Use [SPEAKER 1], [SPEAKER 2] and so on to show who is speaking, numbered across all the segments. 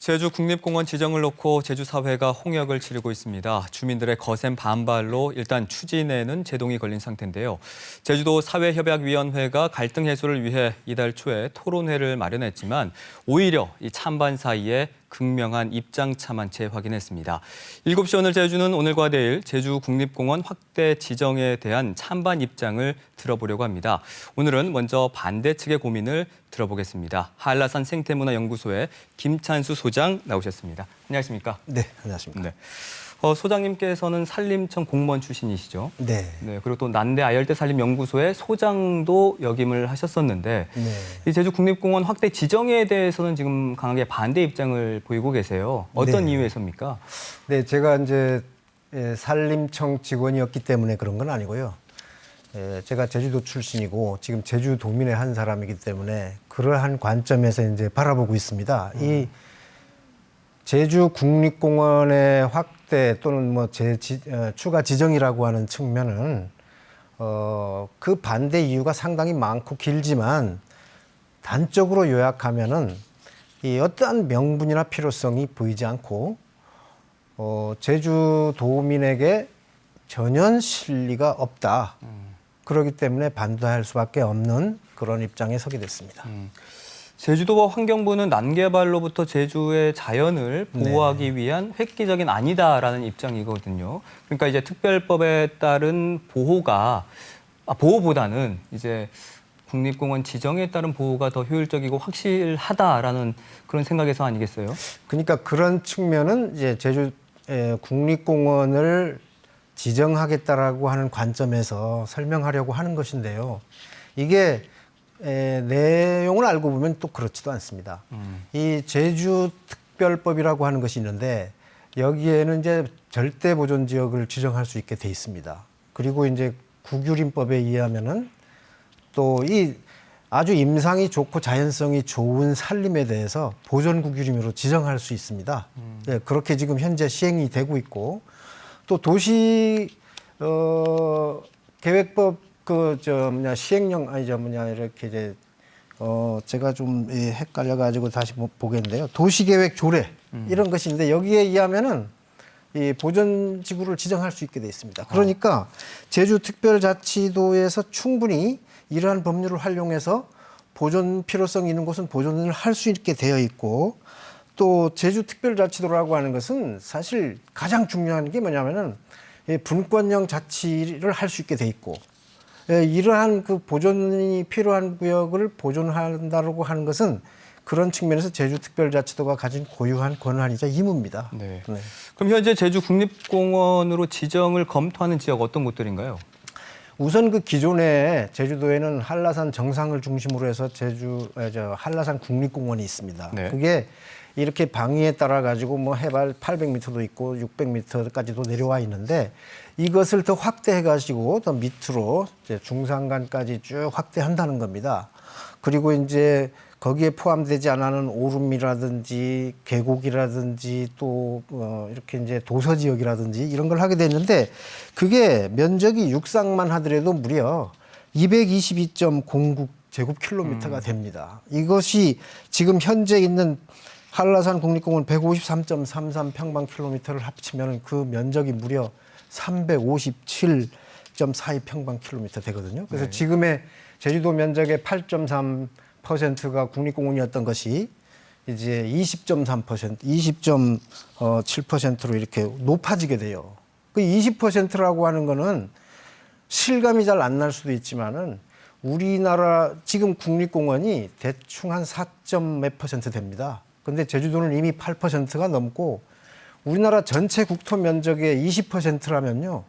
[SPEAKER 1] 제주 국립공원 지정을 놓고 제주 사회가 홍역을 치르고 있습니다. 주민들의 거센 반발로 일단 추진에는 제동이 걸린 상태인데요. 제주도 사회협약위원회가 갈등 해소를 위해 이달 초에 토론회를 마련했지만 오히려 이 찬반 사이에 극명한 입장차만 재확인했습니다. 7시 오늘 제주는 오늘과 내일 제주 국립공원 확대 지정에 대한 찬반 입장을 들어보려고 합니다. 오늘은 먼저 반대 측의 고민을 들어보겠습니다. 한라산 생태문화연구소의 김찬수 소장 나오셨습니다. 안녕하십니까?
[SPEAKER 2] 네, 안녕하십니까.
[SPEAKER 1] 네. 어, 소장님께서는 산림청 공무원 출신이시죠?
[SPEAKER 2] 네.
[SPEAKER 1] 네. 그리고 또 난대 아열대 산림연구소의 소장도 역임을 하셨었는데
[SPEAKER 2] 네.
[SPEAKER 1] 이 제주 국립공원 확대 지정에 대해서는 지금 강하게 반대 입장을 보이고 계세요. 어떤
[SPEAKER 2] 네.
[SPEAKER 1] 이유에서입니까?
[SPEAKER 2] 네, 제가 이제 예, 산림청 직원이었기 때문에 그런 건 아니고요. 예, 제가 제주도 출신이고 지금 제주 도민의 한 사람이기 때문에 그러한 관점에서 이제 바라보고 있습니다. 이 제주 국립공원의 확대 또는 뭐제 추가 지정이라고 하는 측면은 어, 그 반대 이유가 상당히 많고 길지만 단적으로 요약하면은 이 어떠한 명분이나 필요성이 보이지 않고 어, 제주도민에게 전혀 실리가 없다. 그렇기 때문에 반대할 수밖에 없는 그런 입장에 서게 됐습니다.
[SPEAKER 1] 제주도와 환경부는 난개발로부터 제주의 자연을 보호하기 위한 획기적인 아니다라는 입장이거든요. 그러니까 이제 특별법에 따른 보호가 아, 보호보다는 이제 국립공원 지정에 따른 보호가 더 효율적이고 확실하다라는 그런 생각에서 아니겠어요?
[SPEAKER 2] 그러니까 그런 측면은 이제 제주 에, 국립공원을 지정하겠다라고 하는 관점에서 설명하려고 하는 것인데요. 이게 에, 내용을 알고 보면 또 그렇지도 않습니다. 이 제주 특별법이라고 하는 것이 있는데 여기에는 이제 절대 보존 지역을 지정할 수 있게 돼 있습니다. 그리고 이제 국유림법에 의하면은 또 이 아주 임상이 좋고 자연성이 좋은 산림에 대해서 보존 국유림으로 지정할 수 있습니다. 네, 그렇게 지금 현재 시행이 되고 있고 또 도시 어 계획법 그저 뭐냐 시행령 아니 저 뭐냐 이렇게 이제 어 제가 좀 예, 헷갈려 가지고 다시 보- 보겠는데요. 도시계획 조례 이런 것이 있는데 여기에 의하면은 이 보존 지구를 지정할 수 있게 돼 있습니다. 그러니까 제주 특별자치도에서 충분히 이러한 법률을 활용해서 보존 필요성이 있는 곳은 보존을 할 수 있게 되어 있고 또 제주 특별자치도라고 하는 것은 사실 가장 중요한 게 뭐냐면은 이 분권형 자치를 할 수 있게 돼 있고 예, 이러한 그 보존이 필요한 구역을 보존한다고 하는 것은 그런 측면에서 제주특별자치도가 가진 고유한 권한이자 의무입니다.
[SPEAKER 1] 네.
[SPEAKER 2] 네.
[SPEAKER 1] 그럼 현재 제주 국립공원으로 지정을 검토하는 지역 어떤 곳들인가요?
[SPEAKER 2] 우선 그 기존에 제주도에는 한라산 정상을 중심으로 해서 제주 에, 저 한라산 국립공원이 있습니다.
[SPEAKER 1] 네.
[SPEAKER 2] 그게 이렇게 방위에 따라 가지고 뭐 해발 800m도 있고 600m까지도 내려와 있는데 이것을 더 확대해 가지고 더 밑으로 중산간까지 쭉 확대한다는 겁니다. 그리고 이제 거기에 포함되지 않은 오름이라든지 계곡이라든지 또 어, 이렇게 이제 도서 지역이라든지 이런 걸 하게 됐는데 그게 면적이 육상만 하더라도 무려 222.09 제곱킬로미터가 됩니다. 이것이 지금 현재 있는 한라산 국립공원 153.33 평방킬로미터를 합치면 그 면적이 무려 357.42 평방킬로미터 되거든요. 그래서 지금의 제주도 면적의 8.3%가 국립공원이었던 것이 이제 20.3%, 20.7%로 이렇게 높아지게 돼요. 그 20%라고 하는 거는 실감이 잘 안 날 수도 있지만은 우리나라 지금 국립공원이 대충 한 4몇 퍼센트 됩니다. 근데 제주도는 이미 8%가 넘고 우리나라 전체 국토 면적의 20%라면요.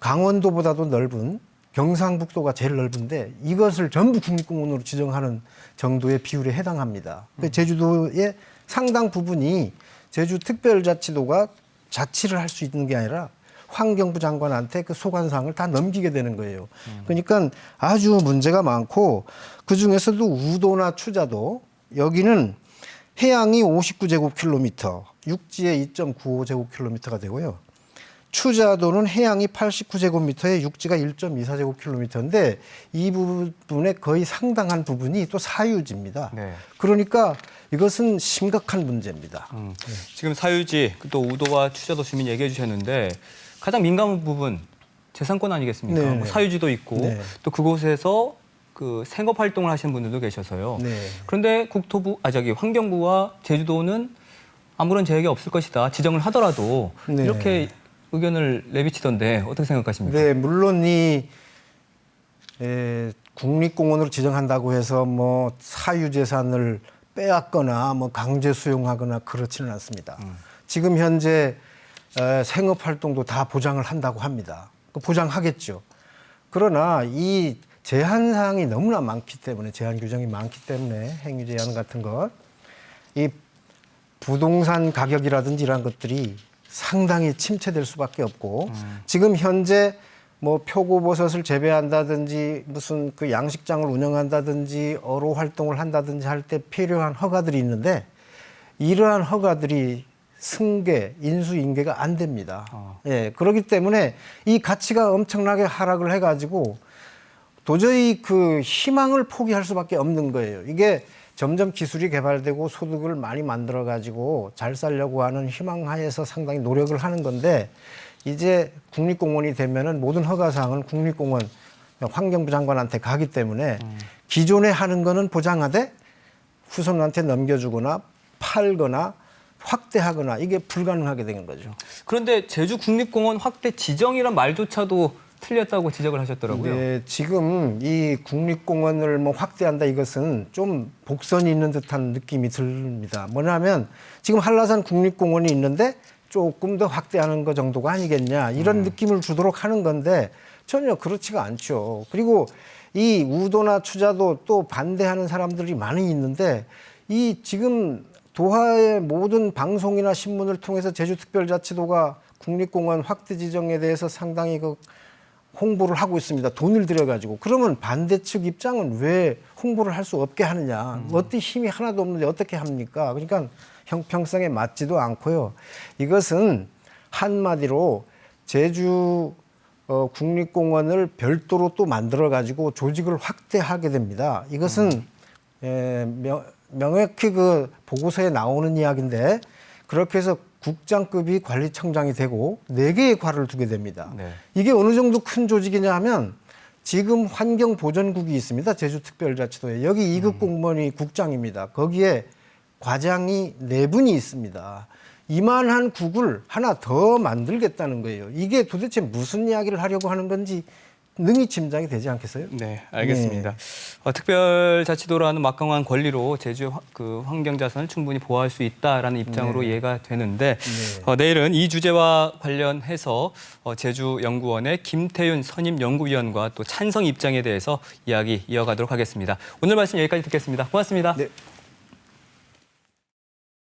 [SPEAKER 2] 강원도보다도 넓은 경상북도가 제일 넓은데 이것을 전부 국립공원으로 지정하는 정도의 비율에 해당합니다. 그 제주도의 상당 부분이 제주 특별자치도가 자치를 할 수 있는 게 아니라 환경부 장관한테 그 소관사항을 다 넘기게 되는 거예요. 그러니까 아주 문제가 많고 그 중에서도 우도나 추자도 여기는 해양이 59제곱킬로미터, 육지에 2.95제곱킬로미터가 되고요. 추자도는 해양이 89제곱미터에 육지가 1.24제곱킬로미터인데 이 부분의 거의 상당한 부분이 또 사유지입니다.
[SPEAKER 1] 네.
[SPEAKER 2] 그러니까 이것은 심각한 문제입니다.
[SPEAKER 1] 음, 지금 사유지 또 우도와 추자도 주민 얘기해 주셨는데 가장 민감한 부분 재산권 아니겠습니까?
[SPEAKER 2] 네.
[SPEAKER 1] 뭐 사유지도 있고
[SPEAKER 2] 네.
[SPEAKER 1] 또 그곳에서 그 생업 활동을 하시는 분들도 계셔서요.
[SPEAKER 2] 네.
[SPEAKER 1] 그런데 국토부 아 저기 환경부와 제주도는 아무런 제약이 없을 것이다 지정을 하더라도
[SPEAKER 2] 네.
[SPEAKER 1] 이렇게 의견을 내비치던데 어떻게 생각하십니까?
[SPEAKER 2] 네, 물론 이 에, 국립공원으로 지정한다고 해서 뭐 사유재산을 빼앗거나 뭐 강제 수용하거나 그렇지는 않습니다. 지금 현재 에, 생업 활동도 다 보장을 한다고 합니다. 그 보장하겠죠. 그러나 이 제한 사항이 너무나 많기 때문에 제한 규정이 많기 때문에 행위 제한 같은 것, 이 부동산 가격이라든지 이런 것들이 상당히 침체될 수밖에 없고 지금 현재 뭐 표고버섯을 재배한다든지 무슨 그 양식장을 운영한다든지 어로 활동을 한다든지 할 때 필요한 허가들이 있는데 이러한 허가들이 승계, 인수 인계가 안 됩니다.
[SPEAKER 1] 아.
[SPEAKER 2] 예, 그렇기 때문에 이 가치가 엄청나게 하락을 해가지고 도저히 그 희망을 포기할 수밖에 없는 거예요. 이게 점점 기술이 개발되고 소득을 많이 만들어 가지고 잘 살려고 하는 희망 하에서 상당히 노력을 하는 건데 이제 국립공원이 되면은 모든 허가 사항은 국립공원 환경부 장관한테 가기 때문에 기존에 하는 거는 보장하되 후손한테 넘겨주거나 팔거나 확대하거나 이게 불가능하게 되는 거죠.
[SPEAKER 1] 그런데 제주 국립공원 확대 지정이란 말조차도 틀렸다고 지적을 하셨더라고요.
[SPEAKER 2] 네, 지금 이 국립공원을 뭐 확대한다 이것은 좀 복선이 있는 듯한 느낌이 듭니다. 뭐냐면 지금 한라산 국립공원이 있는데 조금 더 확대하는 것 정도가 아니겠냐 이런 느낌을 주도록 하는 건데 전혀 그렇지가 않죠. 그리고 이 우도나 추자도 또 반대하는 사람들이 많이 있는데 이 지금 도하의 모든 방송이나 신문을 통해서 제주특별자치도가 국립공원 확대 지정에 대해서 상당히 그 홍보를 하고 있습니다. 돈을 들여가지고. 그러면 반대측 입장은 왜 홍보를 할 수 없게 하느냐. 어떤 힘이 하나도 없는데 어떻게 합니까? 그러니까 형평성에 맞지도 않고요. 이것은 한마디로 제주 어, 국립공원을 별도로 또 만들어가지고 조직을 확대하게 됩니다. 이것은 에, 명, 명확히 그 보고서에 나오는 이야기인데 그렇게 해서 국장급이 관리청장이 되고 네 개의 과를 두게 됩니다.
[SPEAKER 1] 네.
[SPEAKER 2] 이게 어느 정도 큰 조직이냐 하면 지금 환경보전국이 있습니다. 제주특별자치도에. 여기 이급 공무원이 국장입니다. 거기에 과장이 네 분이 있습니다. 이만한 국을 하나 더 만들겠다는 거예요. 이게 도대체 무슨 이야기를 하려고 하는 건지 능히 짐작이 되지 않겠어요?
[SPEAKER 1] 네, 알겠습니다. 어, 특별자치도라는 막강한 권리로 제주 화- 그 환경자산을 충분히 보호할 수 있다라는 입장으로 이해가 되는데
[SPEAKER 2] 네.
[SPEAKER 1] 어, 내일은 이 주제와 관련해서 어, 제주연구원의 김태윤 선임연구위원과 또 찬성 입장에 대해서 이야기 이어가도록 하겠습니다. 오늘 말씀 여기까지 듣겠습니다. 고맙습니다.
[SPEAKER 2] 네.